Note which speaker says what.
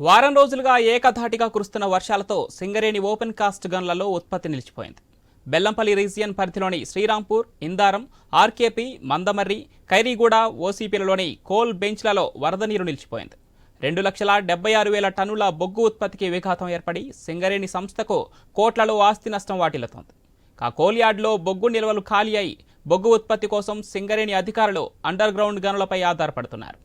Speaker 1: వారం రోజులుగా ఏకధాటిగా కురుస్తున్న వర్షాలతో సింగరేణి ఓపెన్ కాస్ట్ గన్లలో ఉత్పత్తి నిలిచిపోయింది. బెల్లంపల్లి రీజియన్ పరిధిలోని శ్రీరాంపూర్ ఇందారం ఆర్కేపీ మందమర్రి ఖైరీగూడ ఓసీపీలలోని కోల్ బెంచ్లలో వరద నీరు నిలిచిపోయింది. రెండు లక్షల డెబ్బై ఆరు వేల టన్నుల బొగ్గు ఉత్పత్తికి విఘాతం ఏర్పడి సింగరేణి సంస్థకు కోట్లలో ఆస్తి నష్టం వాటిల్లుతోంది. కా కోల్యార్డ్లో బొగ్గు నిల్వలు ఖాళీ అయి బొగ్గు ఉత్పత్తి కోసం సింగరేణి అధికారులు అండర్ గ్రౌండ్ గనులపై ఆధారపడుతున్నారు.